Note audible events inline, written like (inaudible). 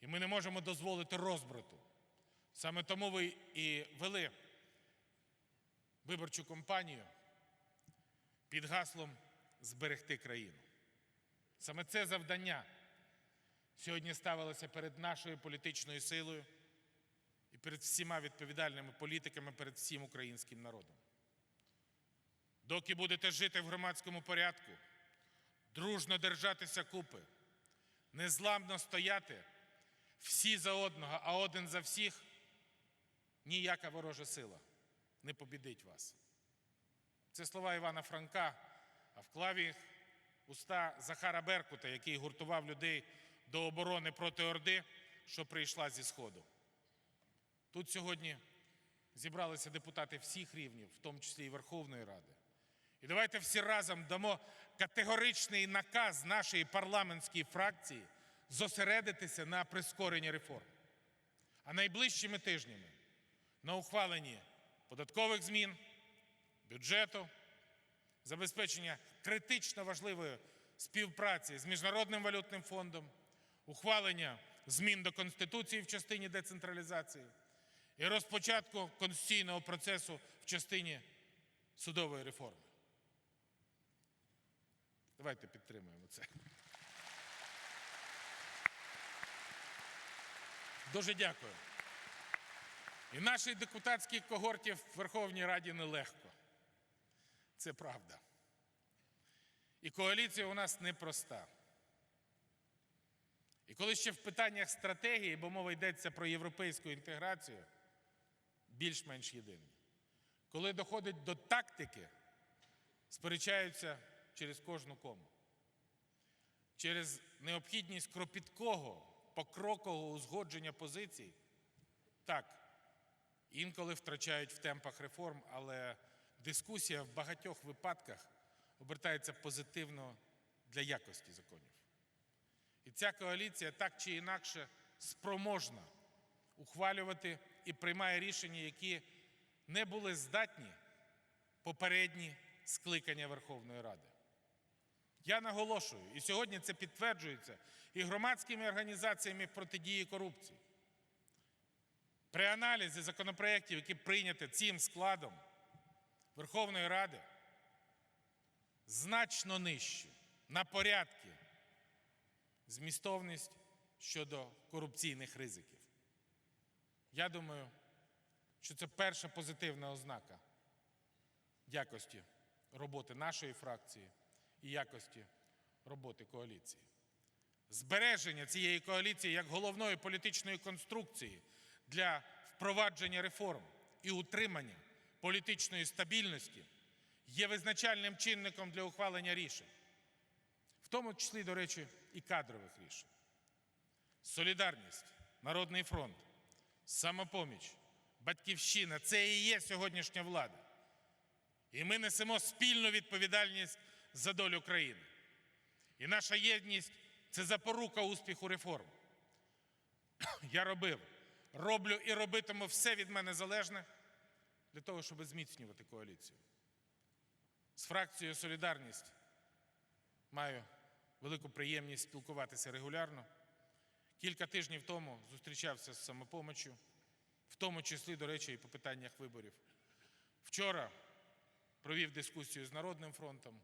І ми не можемо дозволити розбрату. Саме тому ви і вели виборчу кампанію під гаслом зберегти країну. Саме це завдання сьогодні ставилося перед нашою політичною силою і перед всіма відповідальними політиками, перед всім українським народом. Доки будете жити в громадському порядку, дружно держатися купи, незламно стояти всі за одного, а один за всіх, ніяка ворожа сила не побідить вас. Це слова Івана Франка, а вклав їх уста Захара Беркута, який гуртував людей до оборони проти Орди, що прийшла зі Сходу. Тут сьогодні зібралися депутати всіх рівнів, в тому числі і Верховної Ради. І давайте всі разом дамо категоричний наказ нашої парламентської фракції зосередитися на прискоренні реформ. А найближчими тижнями на ухваленні податкових змін, бюджету, забезпечення критично важливої співпраці з Міжнародним валютним фондом, ухвалення змін до Конституції в частині децентралізації і розпочатку конституційного процесу в частині судової реформи. Давайте підтримуємо це. Дуже дякую. І нашій депутатській когорті в Верховній Раді нелегко. Це правда. І коаліція у нас непроста. І коли ще в питаннях стратегії, бо мова йдеться про європейську інтеграцію, більш-менш єдині. Коли доходить до тактики, сперечаються через кожну кому. Через необхідність кропіткого, покрокового узгодження позицій, так, інколи втрачають в темпах реформ, але дискусія в багатьох випадках обертається позитивно для якості законів. І ця коаліція так чи інакше спроможна ухвалювати і приймає рішення, які не були здатні попередні скликання Верховної Ради. Я наголошую, і сьогодні це підтверджується і громадськими організаціями протидії корупції. При аналізі законопроєктів, які прийняті цим складом Верховної Ради, значно нижче на порядки змістовність щодо корупційних ризиків. Я думаю, що це перша позитивна ознака якості роботи нашої фракції і якості роботи коаліції. Збереження цієї коаліції як головної політичної конструкції для впровадження реформ і утримання політичної стабільності є визначальним чинником для ухвалення рішень, в тому числі, до речі, і кадрових рішень. Солідарність, Народний фронт, самопоміч, батьківщина це і є сьогоднішня влада. І ми несемо спільну відповідальність за долю країни. І наша єдність це запорука успіху реформ. (clears throat) Я робив, роблю і робитиму все від мене залежне для того, щоб зміцнювати коаліцію. З фракцією Солідарність маю велику приємність спілкуватися регулярно. Кілька тижнів тому зустрічався з самопомочю, в тому числі, до речі, і по питаннях виборів. Вчора провів дискусію з Народним фронтом.